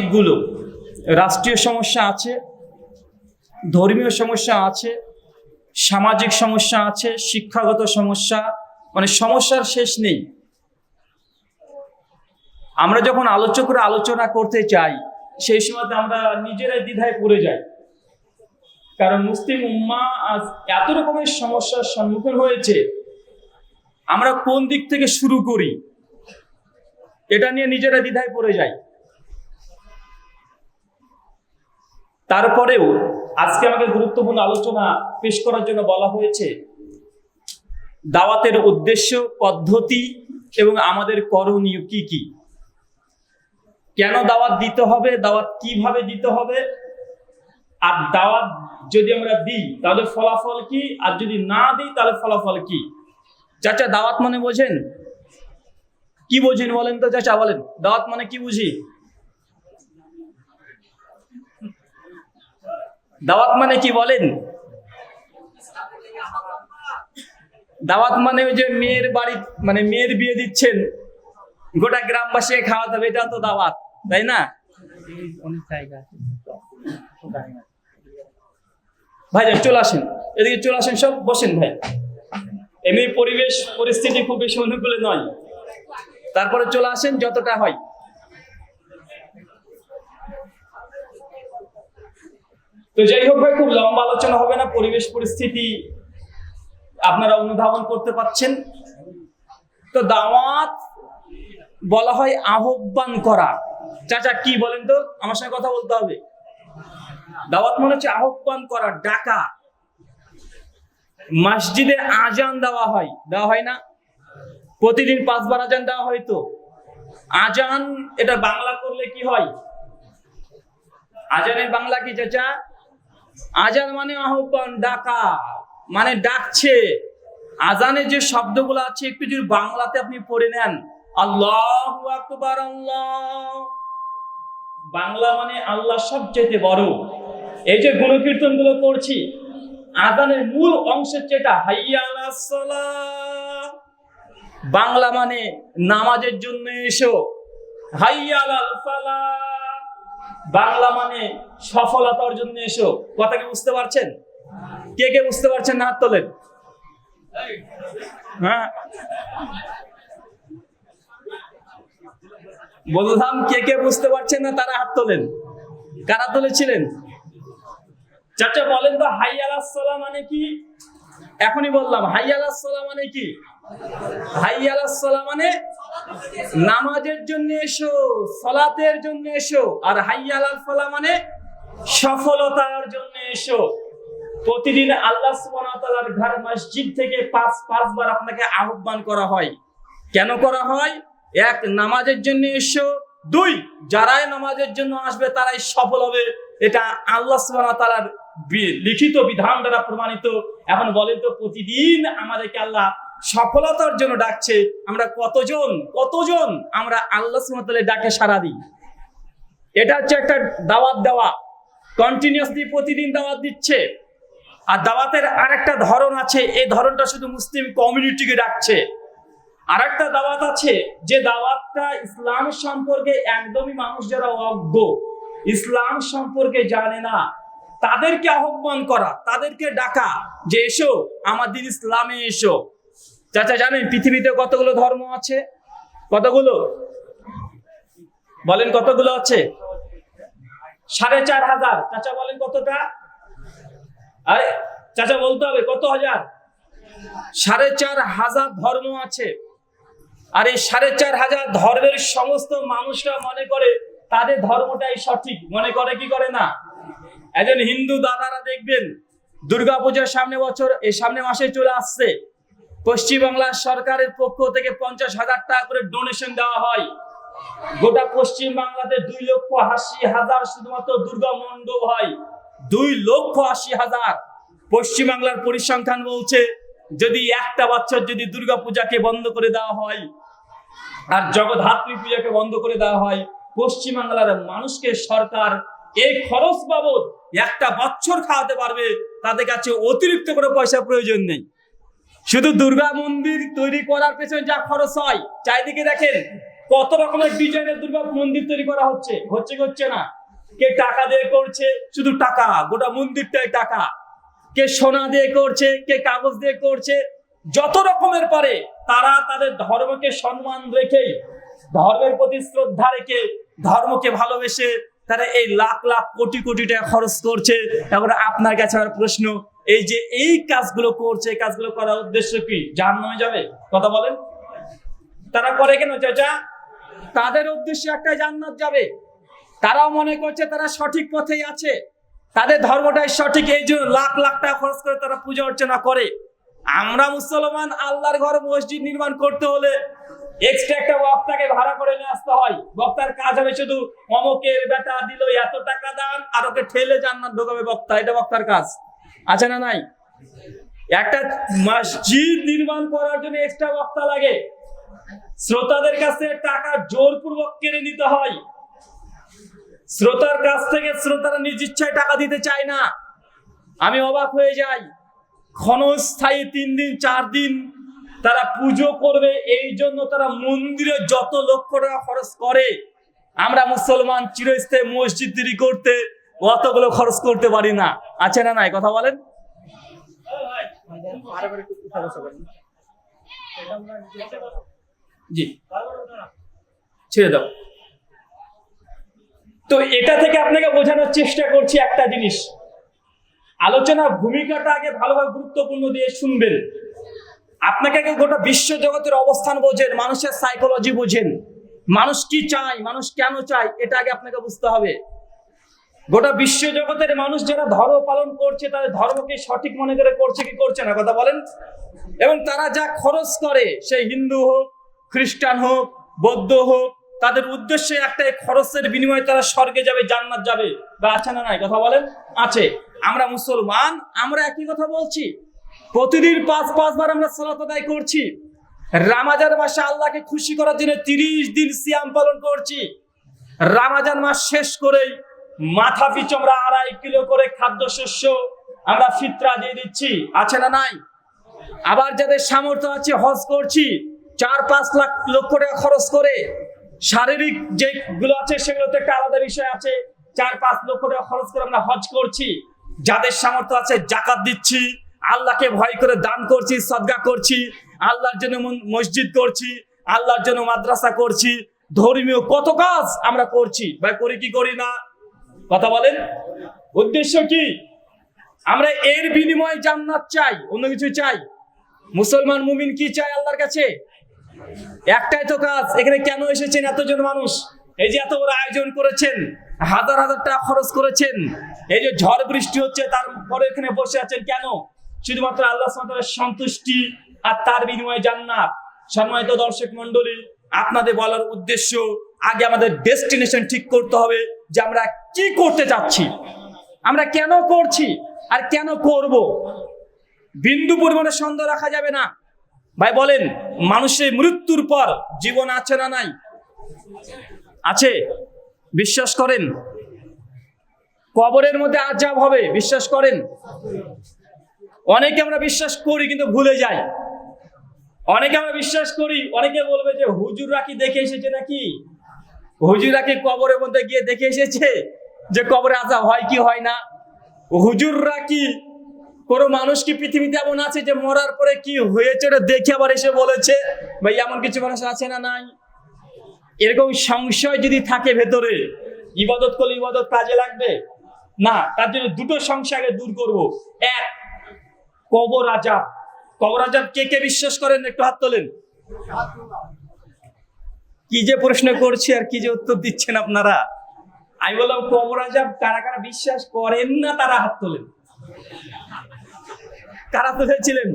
দিকগুলো রাষ্ট্রীয় সমস্যা আছে, ধর্মীয় সমস্যা আছে, সামাজিক সমস্যা আছে, শিক্ষাগত সমস্যা মানে সমস্যার শেষ নেই। আমরা যখন আলোচকরা আলোচনা করতে চাই, সেই সময় আমরা নিজেরাই দ্বিধায় পড়ে যাই। কারণ মুসলিম উম্মা আজ এত রকমের সমস্যার সম্মুখীন হয়েছে। আমরা কোন দিক থেকে শুরু করি? এটা নিয়ে নিজেরা দ্বিধায় পড়ে যাই। তারপরেও আজকে আমাকে গুরুত্বপূর্ণ আলোচনা পেশ করার জন্য বলা হয়েছে, দাওয়াতের উদ্দেশ্য, পদ্ধতি এবং আমাদের করণীয় কি কি? কেন দাওয়াত দিতে হবে, দাওয়াত কীভাবে দিতে হবে? আর দাওয়াত যদি আমরা দিই, তাহলে ফলাফল কি? আর যদি না দিই, তাহলে ফলাফল কি? চাচা, দাওয়াত মানে বোঝেন? কি বোঝেন বলেন তো চাচা, বলেন। দাওয়াত মানে কি বুঝি? দাওয়াত মানে কি বলেন? দাওয়াত মানে ওই যে মেয়ের বাড়ি মানে মেয়ের বিয়ে দিচ্ছেন, গোটা গ্রামবাসী খাওয়াতে হবে, এটা তো দাওয়াত, তাই না? জায়গা চলে আসেন, এদিকে চলে আসেন সব, বসেন ভাই। এমনি পরিবেশ, পরিস্থিতি খুব বেশি অনুকূলে নয়। তারপরে চলে আসেন, যতটা হয়। তো যাই হোক ভাই, খুব লম্বা আলোচনা হবে না, পরিবেশ পরিস্থিতি আপনারা অনুধাবন করতে পাচ্ছেন। তো দাওয়াত বলা হয় আহ্বান করা। চাচা, কি বলেন তো? আমার সঙ্গে কথা বলতে হবে। দাওয়াত মনে হচ্ছে আহ্বান করা, ডাকা। মসজিদে আজান দেওয়া হয়। দেওয়া হয় না? প্রতিদিন পাঁচবার আজান দেওয়া হয় তো। আজান, এটা বাংলা করলে কি হয়? আজানের বাংলা কি, চাচা? আজান মানে আহ্বান, ডাকা মানে ডাকছে আজানের যে শব্দগুলো আছে, একটু যদি বাংলাতে আপনি পড়ে নেন, আল্লাহ আকবার, আল্লাহ বাংলা মানে আল্লাহ সবচেয়ে বড় এই যে গুণকীর্তনগুলো করছি, আজানের মূল অংশের যেটা, হাইয়া। বাংলা মানে নামাজের জন্য এসো, হাইয়া আলাল ফালাহ। বাংলা মানে সফলতার জন্য এসো। কথা কি বুঝতে পারছেন? কে কে বুঝতে পারছেন না হাত তোলেন? হ্যাঁ? বললাম, কে কে বুঝতে পারছেন না তারা হাত তোলেন? কারা তুলেছিলেন? চাচা বলেন তো, হাই আলাহ মানে কি? এখনই বললাম, হাই আলাহ মানে কি? মানে নামাজের জন্য এসো, সলাতের জন্য এসো, আর হাই আলাল ফলা মানে সফলতার জন্য এসো। প্রতিদিন আল্লাহ সুবহানাহু ঘর মসজিদ থেকে পাঁচ, পাঁচবার আপনাকে আহ্বান করা হয়। কেন করা হয়? এক, নামাজের জন্য এসো। দুই, যারাই নামাজের জন্য আসবে, তারাই সফল হবে। এটা আল্লাহ বি- লিখিত বিধান দ্বারা প্রমাণিত। এখন বলেন তো, প্রতিদিন আমাদেরকে আল্লাহ সফলতার জন্য ডাকছে, আমরা কতজন কতজন আমরা আল্লাহ সুবহানাহু ডাকে সাড়া দিই? এটা হচ্ছে একটা দাওয়াত দেওয়া। কন্টিনিউসলি প্রতিদিন দাওয়াত দিচ্ছে। আর দাওয়াতের আরেকটা ধরন আছে, এই ধরনটা শুধু মুসলিম কমিউনিটিকে ডাকছে। আর একটা দাওয়াত আছে, যে দাওয়াতটা ইসলাম সম্পর্কে একদমই মানুষ যারা অজ্ঞ, ইসলাম সম্পর্কে জানে না, তাদেরকে আহ্বান করা, তাদেরকে ডাকা, যে এসো, আমার দিন ইসলামে এসো। চাচা, জানেন পৃথিবীতে কতগুলো ধর্ম আছে? কতগুলো? বলেন কতগুলো আছে? সাড়ে চার হাজার। চাচা, বলেন কতটা? আরে, চাচা, বলতে হবে, কত হাজার? সাড়ে চার হাজার ধর্ম আছে। আর এই সাড়ে চার হাজার ধর্মের সমস্ত মানুষরা মনে করে তাদের ধর্মটাই সঠিক। মনে করে কি করে না? একজন হিন্দু দাদারা দেখবেন, দুর্গাপূজার সামনে বছর এই সামনে মাসে চলে আসছে। পশ্চিমবাংলার সরকারের পক্ষ থেকে পঞ্চাশ হাজার টাকা করে ডোনেশন দেওয়া হয়। গোটা পশ্চিম বাংলাতে দুই লক্ষ আশি হাজার শুধুমাত্র দুর্গা মণ্ডপ হয়। দুই লক্ষ আশি হাজার। পশ্চিম বাংলার পরিসংখ্যান বলছে, যদি একটা বছর যদি দুর্গা পূজাকে বন্ধ করে দেওয়া হয়, আর জগদ্ধাত্রী পূজাকে বন্ধ করে দেওয়া হয় পশ্চিম বাংলার মানুষকে সরকার এই খরচ বাবদ একটা বছর খাওয়াতে পারবে, তাদের কাছে অতিরিক্ত করে পয়সা প্রয়োজন নেই। শুধু দুর্গা মন্দির তৈরি করার পেছনে যা খরচ হয়, চারিদিকে দেখেন কত রকমের ডিজাইনের দুর্গা মন্দির তৈরি করা হচ্ছে হচ্ছে হচ্ছে না? কে টাকা দিয়ে করছে, শুধু টাকা, গোটা মন্দিরটাই টাকা। কে সোনা দিয়ে করছে, কে কাগজ দিয়ে করছে, যত রকমের পারে তারা তাদের ধর্মকে সম্মান রেখে, ধর্মের প্রতি শ্রদ্ধা রেখে ধর্মকে ভালোবেসে তারা এই লাখ লাখ কোটি কোটি টাকা খরচ করছে। এবার আপনার কাছে আমার প্রশ্ন এই যে এই কাজগুলো করছে, এই কাজগুলো করার উদ্দেশ্য কি? জাহান নামে যাবে? কথা বলেন। তারা করে কেন চাচা? তাদের উদ্দেশ্য একটা জান্নাত যাবে। তারাও মনে করছে তারা সঠিক পথেই আছে। তাদের ধর্মটাই সঠিক, এই জন্য লাখ লাখ টাকা খরচ করে তারা পূজা অর্চনা করে। আমরা মুসলমান, আল্লাহর ঘর মসজিদ নির্মাণ করতে হলে এক্সট্রা একটা বক্তাকে ভাড়া করে নিয়ে আসতে হয়। বক্তার কাজ হবে শুধু অমকের বেটা দিল, এত টাকা দান, আর ওকে ঠেলে জান্নাত ঢোকাবে বক্তা। এটা বক্তার কাজ। আছে না নাই? একটা মসজিদ নির্মাণ করার জন্য এক্সট্রা বক্তা লাগে। শ্রোতাদের কাছে টাকা জোরপূর্বক কেড়ে নিতে হয়। শ্রোতার কাছ থেকে শ্রোতারা নিজ ইচ্ছায় টাকা দিতে চায় না। আমি অবাক হয়ে যাই। ক্ষণস্থায়ী তিন দিন, চার দিন তারা পুজো করবে, এই জন্য তারা মন্দিরে যত লক্ষ টাকা খরচ করে। আমরা মুসলমান চিরস্থায়ী মসজিদ তৈরি করতে অতগুলো খরচ করতে পারি না? আছে না নাই? কথা বলেন। জি। ছেড়ে দাও। তো এটা থেকে আপনাকে বোঝানোর চেষ্টা করছি একটা জিনিস। আলোচনার ভূমিকাটা আগে ভালোভাবে গুরুত্বপূর্ণ দিয়ে শুনবেন। আপনাকে আগে গোটা বিশ্ব জগতের অবস্থান বোঝেন, মানুষের সাইকোলজি বোঝেন। মানুষ কি চায়, মানুষ কেন চায়, এটা আগে আপনাকে বুঝতে হবে। গোটা বিশ্ব জগতের মানুষ যারা ধর্ম পালন করছে, তাদের ধর্মকে সঠিক মনে করে করছে, কি করছে না? কথা বলেন। এবং তারা যা খরচ করে, সেই হিন্দু হোক, খ্রিস্টান হোক, বৌদ্ধ হোক, তাদের উদ্দেশ্যে একটাই খরচের বিনিময়ে তারা স্বর্গে যাবে, জান্নাত যাবে। বা আছে না নাই? কথা বলেন? আছে। আমরা মুসলমান, আমরা একই কথা বলছি। প্রতিদিন পাঁচ, পাঁচবার আমরা সালাত আদায় করছি। রামাজান মাসে আল্লাহকে খুশি করার জন্য তিরিশ দিন সিয়াম পালন করছি। রামাজান মাস শেষ করেই মাথা পিছু আমরা আড়াই কিলো করে খাদ্যশস্য আমরা ফিতরা দিয়ে দিচ্ছি। আছে না নাই? আবার যাদের সামর্থ্য আছে হজ করছি, চার পাঁচ লাখ লক্ষ টাকা খরচ করে শারীরিক যেগুলো আছে সেগুলোতে একটা আলাদা বিষয় আছে, চার পাঁচ লক্ষ টাকা খরচ করে আমরা হজ করছি। যাদের সামর্থ্য আছে জাকাত দিচ্ছি, আল্লাহকে ভয় করে দান করছি, সদগা করছি, আল্লাহর জন্য মসজিদ করছি, আল্লাহর জন্য মাদ্রাসা করছি, ধর্মীয় কত কাজ আমরা করছি। ভাই, করি কি করি না? কথা বলেন। উদ্দেশ্য কি? আমরা এর বিনিময়ে জান্নাত চাই, অন্য কিছু চাই। মুসলমান মুমিন কি চায় আল্লাহর কাছে? একটাই তো কাজ, এখানে কেন এসেছেন এতজন মানুষ? এই যে এত বড় আয়োজন করেছেন, হাজার হাজার টাকা খরচ করেছেন, এই যে ঝড় বৃষ্টি হচ্ছে তারপরে এখানে বসে আছেন কেন? শুধুমাত্র আল্লাহ সুবহানাহু সন্তুষ্টি আর তার বিনিময়ে জান্নাত। সম্মানিত দর্শক মন্ডলী আপনাদের বলার উদ্দেশ্য, আগে আমাদের ডেস্টিনেশন ঠিক করতে হবে যে আমরা কি করতে যাচ্ছি? আমরা কেন করছি? আর কেন করব? বিন্দু পরিমাণে সন্দেহ রাখা যাবে না। ভাই বলেন, মানুষের মৃত্যুর পর জীবন আছে না নাই? আছে। বিশ্বাস করেন? কবরের মধ্যে আজাব হবে, বিশ্বাস করেন? অনেকে আমরা বিশ্বাস করি কিন্তু ভুলে যাই। অনেকে আমরা বিশ্বাস করি, অনেকে বলবে যে হুজুররা কি দেখে এসেছে নাকি? হুজুররা কি কবরের মধ্যে গিয়ে দেখে এসেছে? যে কবরে আজাব হয় কি হয় না? হুজুররা কি কোনো মানুষ কি পৃথিবীতে এমন আছে যে মরার পরে কি হয়েছে ওটা দেখে আবার এসে বলেছে? ভাই, এমন কিছু মানুষ আছে না নাই? এরকম সংশয় যদি থাকে ভেতরে, ইবাদত করলে ইবাদত কাজে লাগবে? না, তার জন্য দুটো সংশয় দূর করব। এক, কবর আজাব কবর আজাব কে কে বিশ্বাস করেন? একটু হাত তোলেন। কি যে প্রশ্ন করছি আর কি যে উত্তর দিচ্ছেন আপনারা? আমি বললাম কবর কারা কারা বিশ্বাস করেন না তারা হাত তোলেন? কারা তুলেছিলেন?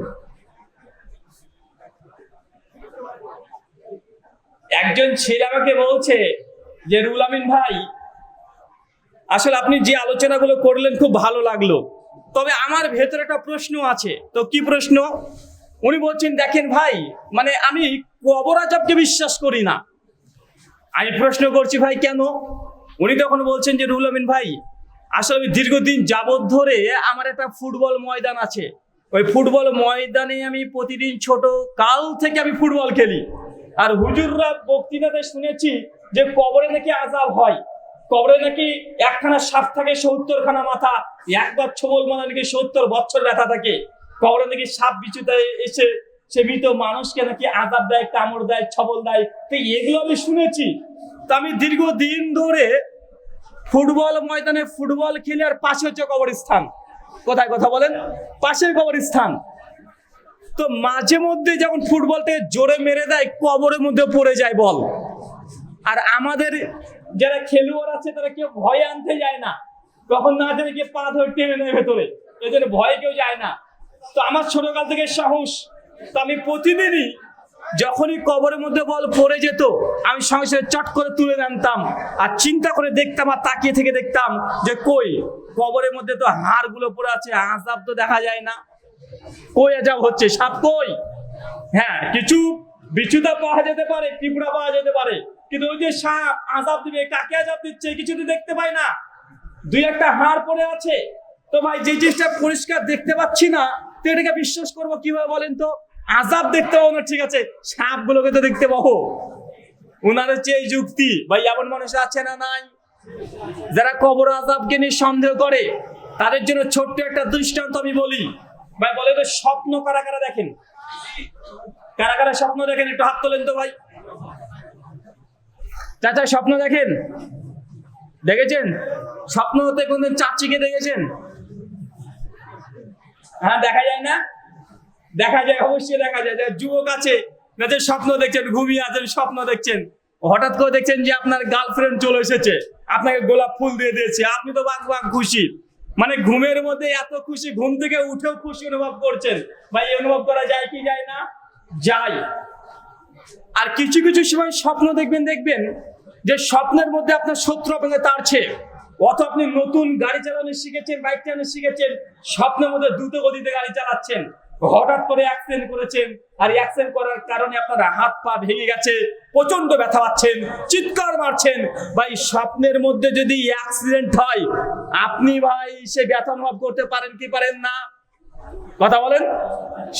একজন ছেলে আমাকে বলছে যে রুল আমিন ভাই, আসলে আপনি যে আলোচনাগুলো করলেন খুব ভালো লাগল। তবে আমার ভেতরে একটা প্রশ্ন আছে। তো কি প্রশ্ন? উনি বলছেন, দেখেন ভাই মানে আমি কবর আজাবকে বিশ্বাস করি না। আমি প্রশ্ন করছি, ভাই, কেন? উনি তখন বলছেন যে রুল আমিন ভাই, আসলে আমি দীর্ঘদিন যাবৎ ধরে আমার একটা ফুটবল ময়দান আছে। ওই ফুটবল ময়দানে আমি প্রতিদিন ছোট কাল থেকে আমি ফুটবল খেলি। আর হুজুররা বক্তৃতাতে শুনেছি যে, কবরে নাকি আজাব হয়। কবরে নাকি একখানা সাপ থাকে সত্তর খানা মাথা। একবার ছবল মানে নাকি সত্তর বছর ব্যথা থাকে। কবরে নাকি সাপ বিচুতে এসে সে মৃত মানুষকে নাকি আজাব দেয়, কামড় দেয়, ছবল দেয়। তো এগুলো আমি শুনেছি। আমি দীর্ঘদিন ধরে ফুটবল ময়দানে ফুটবল খেলে আর পাশে হচ্ছে কবরস্থান। কোথায় কথা বলেন? পাশের কবরস্থান। তো মাঝে মধ্যে যখন ফুটবলটা জোরে মেরে দেয়, কবরের মধ্যে পড়ে যায় বল। আর আমাদের যারা খেলোয়াড় আছে, তারা কেউ ভয় আনতে যায় না। কখন না জানে গিয়ে পা ধরে টেনে নেয় ভেতরে। এই জন্য ভয়ে কেউ যায় না। তো আমার ছোটকাল থেকে সাহস। তো আমি প্রতিদিনই যখনই কবরের মধ্যে বল পড়ে যেত, আমি সঙ্গে সঙ্গে চট করে তুলে আনতাম আর চিন্তা করে দেখতাম আর তাকিয়ে থেকে দেখতাম যে কই? কবরের মধ্যে তো হাড়গুলো পড়ে আছে, আজাব তো দেখা যায় না। কই আজাব হচ্ছে? সাপ কই? হ্যাঁ কিছু বিছুদা পাওয়া যেতে পারে, পিঁপড়া পাওয়া যেতে পারে। কিন্তু ওই যে সাপ আজাব দিবে, কাকে আজাব দিচ্ছে কিছু তো দেখতে পাই না। দুই একটা হাড় পড়ে আছে। তো ভাই, যে জিনিসটা পরিষ্কার দেখতে পাচ্ছি না, তো এটাকে বিশ্বাস করব কীভাবে বলেন তো? আজাব দেখতে পাবো না, ঠিক আছে? সাপগুলোকে তো দেখতে পাবো। ওনার হচ্ছে এই যুক্তি, ভাই, এমন মানুষ আছে না নাই? যারা কবর আজাবকে নিয়ে সন্দেহ করে, তাদের জন্য ছোট্ট একটা দৃষ্টান্ত আমি বলি। ভাই, বলে তো স্বপ্ন কারা কারা দেখেন? কারা কারা স্বপ্ন দেখেন? একটু হাত তোলেন তো, ভাই। চাচা, স্বপ্ন দেখেন? দেখেছেন? স্বপ্ন হতে কোনদিন চাচিকে দেখেছেন? হ্যাঁ দেখা যায় না? দেখা যায়, অবশ্যই দেখা যায়, যারা যুবক আছে যে স্বপ্ন দেখছেন, ঘুমিয়ে আছেন, স্বপ্ন দেখছেন, হঠাৎ করে দেখছেন যে আপনার গার্লফ্রেন্ড চলে এসেছে, আপনাকে গোলাপ ফুল দিয়ে দিয়েছে, আপনি তো বাঘ বাঘ খুশি। মানে ঘুমের মধ্যে এত খুশি, ঘুম থেকে উঠেও খুশি অনুভব করছেন। ভাই অনুভব করা যায় কি যায় না? যায়। আর কিছু কিছু সময় স্বপ্ন দেখবেন দেখবেন যে স্বপ্নের মধ্যে আপনার শত্রু আপনাকে তাড়ছে। অত আপনি নতুন গাড়ি চালানো শিখেছেন বাইক চালানো শিখেছেন, স্বপ্নের মধ্যে দ্রুত গতিতে গাড়ি চালাচ্ছেন। হঠাৎ করে অ্যাক্সিডেন্ট করেছেন, আর অ্যাক্সিডেন্ট করার কারণে আপনার হাত পা ভেঙে গেছে প্রচণ্ড ব্যথা পাচ্ছেন, চিৎকার মারছেন। ভাই, স্বপ্নের মধ্যে যদি অ্যাক্সিডেন্ট হয়, আপনি ভাই সে ব্যথা অনুভব করতে পারেন কি পারেন না? কথা বলেন।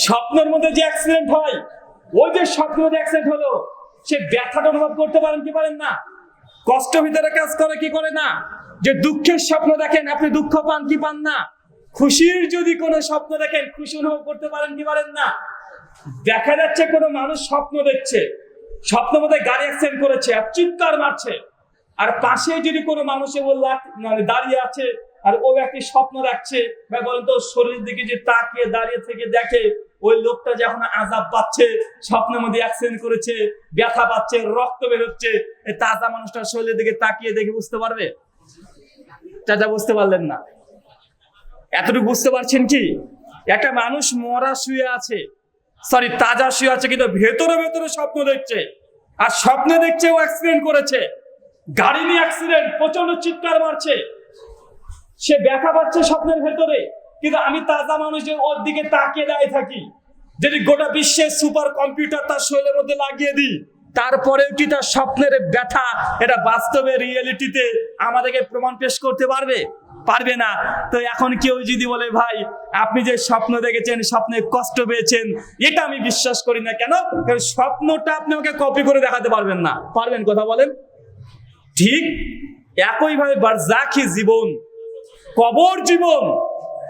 স্বপ্নের মধ্যে যে অ্যাক্সিডেন্ট হয়, ওই যে স্বপ্নের মধ্যে অ্যাক্সিডেন্ট হলো, সে ব্যথাটা অনুভব করতে পারেন কি পারেন না? কষ্ট ভিতরে কাজ করে কি করে না? যে দুঃখের স্বপ্ন দেখেন, আপনি দুঃখ পান কি পান না? খুশির যদি কোনো স্বপ্ন দেখেন, খুশি অনুভব করতে পারেন কি পারেন না? দেখা যাচ্ছে কোনো মানুষ স্বপ্ন দেখছে, স্বপ্ন মধ্যে গাড়ি অ্যাক্সিডেন্ট করেছে, আর চিৎকার মারছে। আর পাশে যদি কোনো মানুষে মানে দাঁড়িয়ে আছে, আর ও একটি স্বপ্ন তো শরীরের দিকে যে তাকিয়ে দাঁড়িয়ে থেকে দেখে, ওই লোকটা যখন আজাব পাচ্ছে, স্বপ্নের মধ্যে অ্যাক্সিডেন্ট করেছে, ব্যথা পাচ্ছে, রক্ত বেরোচ্ছে তাজা মানুষটার শরীরের দিকে তাকিয়ে দেখে বুঝতে পারবে? চাচা, বুঝতে পারলেন না। এতটুকু বুঝতে পারছেন কি? একটা মানুষ মরা শুয়ে আছে। সরি তাজা শুয়ে আছে, কিন্তু ভেতরে ভেতরে স্বপ্ন দেখছে। আর স্বপ্নে দেখছে ও অ্যাক্সিডেন্ট করেছে। গাড়ি নিয়ে অ্যাক্সিডেন্ট প্রচণ্ড চিৎকার মারছে। সে ব্যথা পাচ্ছে স্বপ্নের ভেতরে। কিন্তু আমি তাজা মানুষ যে ওর দিকে তাকিয়ে দাঁড়িয়ে থাকি। যদি গোটা বিশ্বের সুপার কম্পিউটার তার শরীরের মধ্যে লাগিয়ে দিই, তারপরেও কি তার স্বপ্নের ব্যথা এটা বাস্তবে রিয়েলিটিতে আমাদেরকে প্রমাণ পেশ করতে পারবে? পারবে না। তো এখন কেউ যদি বলে, ভাই, আপনি যে স্বপ্ন দেখেছেন, স্বপ্নে কষ্ট পেয়েছেন, এটা আমি বিশ্বাস করি না কেন? স্বপ্নটা আপনি আমাকে কপি করে দেখাতে পারবেন না। পারবেন কথা বলেন? ঠিক একইভাবে বারজাকি জীবন, কবর জীবন,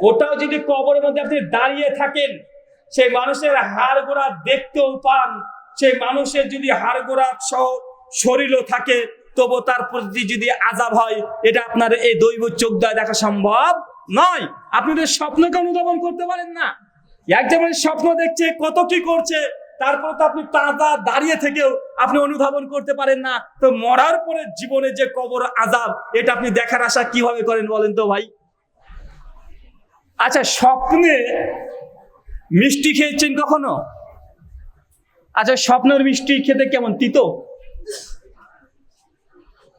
ওটাও যদি কবরের মধ্যে আপনি দাঁড়িয়ে থাকেন, সেই মানুষের হাড় গোড়া দেখতেও পান, সেই মানুষের যদি হাড় গোড়া সহ শরীরও থাকে তবু তার প্রতি যদি আজাব হয়, এটা আপনার এই দৈব চোখ দ্বারা দেখা সম্ভব নয়। আপনি তো স্বপ্নকে অনুধাবন করতে পারেন না এক যেমন স্বপ্ন দেখছে, কত কি করছে, তারপর তো আপনি তাজা দাঁড়িয়ে থেকেও আপনি অনুধাবন করতে পারেন না, তো মরার পরে জীবনে যে কবর আজাব এটা আপনি দেখার আশা কীভাবে করেন বলেন তো ভাই? আচ্ছা স্বপ্নে মিষ্টি খেয়েছেন কখনো? আচ্ছা স্বপ্নের মিষ্টি খেতে কেমন? তিতো?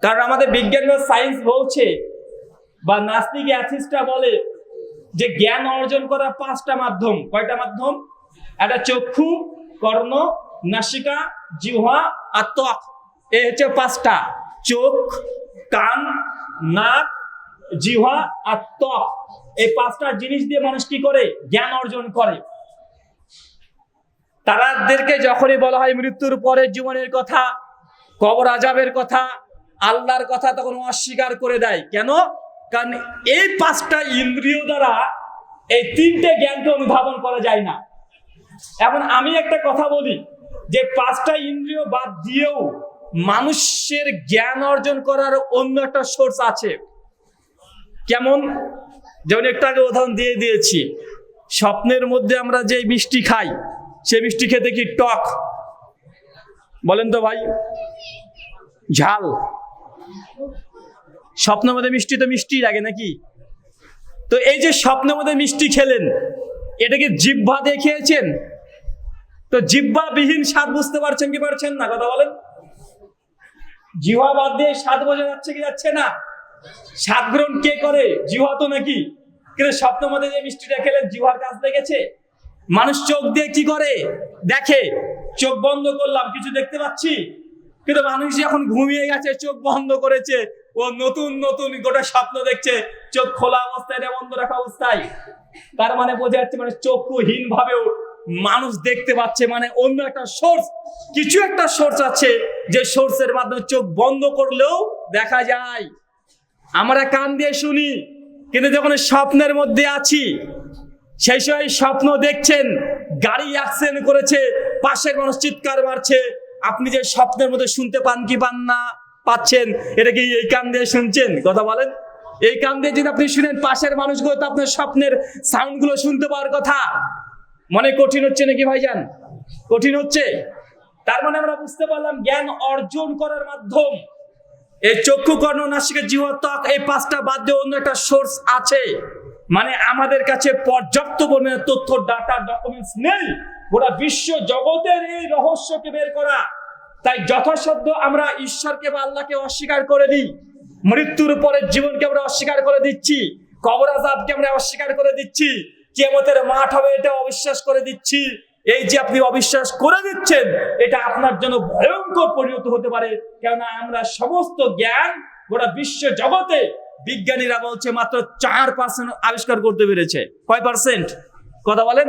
কারণ আমাদের বিজ্ঞান বা সায়েন্স বলছে বা নাস্তিক অ্যাথিস্টরা বলে যে জ্ঞান অর্জন করার পাঁচটা মাধ্যম। কয়টা মাধ্যম? একটা চক্ষু, কর্ণ, নাসিকা, জিহ্বা আর ত্বক এই হচ্ছে পাঁচটা। চোখ, কান, নাক, জিহ্বা আর ত্বক এই পাঁচটা জিনিস দিয়ে মানুষ কি করে? জ্ঞান অর্জন করে। তারাদেরকে যখনই বলা হয় মৃত্যুর পরের জীবনের কথা, কবর আজাবের কথা আল্লাহর কথা তখন অস্বীকার করে দেয়। কেন? কারণ এই পাঁচটা ইন্দ্রিয় দ্বারা এই তিনটে জ্ঞানকে অনুধাবন করা যায় না। এখন আমি একটা কথা বলি, যে পাঁচটা ইন্দ্রিয় বাদ দিয়েও মানুষের জ্ঞান অর্জন করার অন্য একটা সোর্স আছে। কেমন? যেমন একটা আগে উদাহরণ দিয়ে দিয়েছি, স্বপ্নের মধ্যে আমরা যে মিষ্টি খাই সে মিষ্টি খেতে কি টক? বলেন তো ভাই, ঝাল। স্বপ্নের মধ্যে মিষ্টি তো মিষ্টি লাগে নাকি? তো এই যে স্বপ্ন মধ্যে মিষ্টি খেলেন, এটাকে জিহ্বা দিয়ে খেয়েছেন? তো জিহ্বাবিহীন স্বাদ বুঝতে পারছেন কি পারছেন না? কথা বলেন। জিহ্বা বাদ দিয়ে স্বাদ বোঝা যাচ্ছে কি যাচ্ছে না? স্বাদ গ্রহণ কে করে? জিহ্বা তো নাকি? কিন্তু স্বপ্ন মধ্যে যে মিষ্টিটা খেলেন, জিহ্বার কাজ লেগেছে মানুষ চোখ দিয়ে কি করে? দেখে। চোখ বন্ধ করলাম, কিছু দেখতে পাচ্ছি? কিন্তু মানুষ যখন ঘুমিয়ে গেছে, চোখ বন্ধ করেছে। ও নতুন নতুন গোটা স্বপ্ন দেখছে। চোখ খোলা অবস্থায় বন্ধ রাখা অবস্থায়। তার মানে বোঝা যাচ্ছে মানে চক্ষুহীন ভাবেও মানুষ দেখতে পাচ্ছে। মানে অন্য একটা সোর্স কিছু একটা সোর্স আছে যে সোর্সের মাধ্যমে চোখ বন্ধ করলেও দেখা যায়। আমরা কান দিয়ে শুনি, কিন্তু যখন স্বপ্নের মধ্যে আছি, সেই সময় স্বপ্ন দেখছেন, গাড়ি অ্যাক্সিডেন্ট করেছে, পাশের মানুষ চিৎকার মারছে আপনি যে স্বপ্নের মধ্যে শুনতে পান কি পান না, পাচ্ছেন, এটা কি এই কান দিয়ে শুনছেন? কথা বলেন। এই কান দিয়ে যদি আপনি শুনেন, পাশের মানুষগুলো তো আপনার স্বপ্নের সাউন্ডগুলো শুনতে পাওয়ার কথা। মনে কঠিন হচ্ছে নাকি ভাইজান? কঠিন হচ্ছে? তার মানে আমরা বুঝতে পারলাম, জ্ঞান অর্জন করার মাধ্যম। এই চক্ষু কর্ণ নাসিকা জীবত্বক এই পাঁচটা বাদ দিয়ে অন্য একটা সোর্স আছে। মানে আমাদের কাছে পর্যাপ্ত পরিমাণে তথ্য, ডাটা, ডকুমেন্টস নেই। গোটা বিশ্ব জগতের এই রহস্যকে বের করা। তাই যথাসাধ্য আমরা ঈশ্বরকে বা আল্লাহকে অস্বীকার করে দিই। মৃত্যুর পরের জীবনকে আমরা অস্বীকার করে দিচ্ছি। কবর আজাবকে আমরা অস্বীকার করে দিচ্ছি। কেমতের মাঠ হবে এটা অবিশ্বাস করে দিচ্ছি। এই যে আপনি অবিশ্বাস করে দিচ্ছেন, এটা আপনার জন্য ভয়ঙ্কর পরিণত হতে পারে। কেননা আমরা সমস্ত জ্ঞান গোটা বিশ্ব জগতে বিজ্ঞানীরা বলছে মাত্র চার পার্সেন্ট আবিষ্কার করতে পেরেছে। কয় পার্সেন্ট কথা বলেন।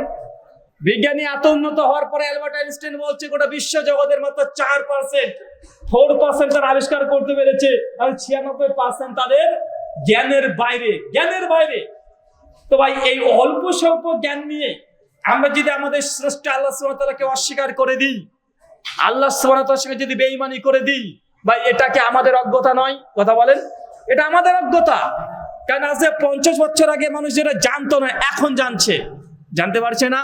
বিজ্ঞানী এত উন্নত হওয়ার পরে অ্যালবার্ট আইনস্টাইন বলছে, গোটা বিশ্ব জগতের মাত্র চার পার্সেন্ট ফোর পার্সেন্ট তারা আবিষ্কার করতে পেরেছে আর ছিয়ানব্বই পার্সেন্ট তাদের জ্ঞানের বাইরে জ্ঞানের বাইরে। তো ভাই, এই অল্প স্বল্প জ্ঞান নিয়ে আমরা যদি আমাদের শ্রেষ্ঠ আল্লাহ সুবহানাহু অস্বীকার করে দিই, আল্লাহ সুবহানাহু সঙ্গে যদি বেইমানি করে দিই, ভাই এটাকে আমাদের অজ্ঞতা নয়? কথা বলেন। এটা আমাদের অজ্ঞতা। কারণ আজ পঞ্চাশ বছর আগে মানুষ যেটা জানতো না, এখন জানছে। জানতে পারছে না?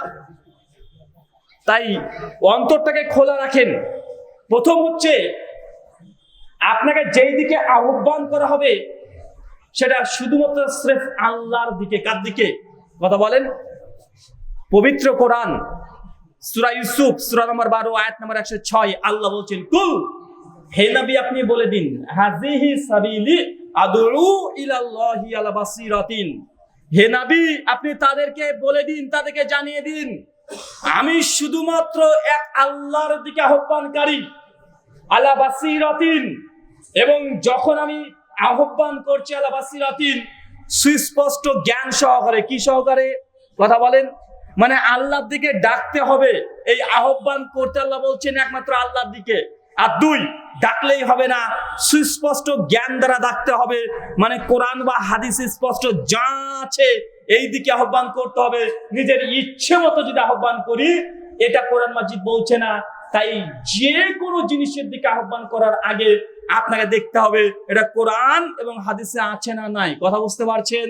তাই অন্তরটাকে খোলা রাখেন। প্রথম হচ্ছে, আপনাকে যেই দিকে আহ্বান করা হবে, সেটা শুধুমাত্র স্রেফ আল্লাহর দিকে। কার দিকে? কথা বলেন। পবিত্র কোরআন, সুরা ইউসুফ, সুরা নম্বর বারো, আয়াত নম্বর একশো ছয়, আল্লাহ বলছেন, কুল, হে নবী, আপনি বলে দিন হাজিহি সাবিলি আদউ ইলাল্লাহি আলা বাসিরাতিন হে নবী, আপনি তাদেরকে বলে দিন, তাদেরকে জানিয়ে দিন। আমি শুধুমাত্র এক আল্লাহর দিকে আহ্বানকারী, আলা বাসিরাতিন। এবং যখন আমি আহ্বান করছি আলা বাসিরাতিন, সুস্পষ্ট জ্ঞান সহকারে, কি সহকারে? কথা বলেন। মানে আল্লাহর দিকে ডাকতে হবে। এই আহ্বান করতে আল্লাহ বলছেন একমাত্র আল্লাহর দিকে। আর দুই, ডাকলেই হবে না। সুস্পষ্ট জ্ঞান দ্বারা ডাকতে হবে। মানে কোরআন বা হাদিস স্পষ্ট যা আছে এই দিকে আহ্বান করতে হবে, নিজের ইচ্ছে মতো যদি আহ্বান করি, এটা কোরআন মাজিদ বলছে না। তাই যে কোনো জিনিসের দিকে আহ্বান করার আগে আপনাকে দেখতে হবে, এটা কোরআন এবং হাদিসে আছে না নাই। কথা বুঝতে পারছেন?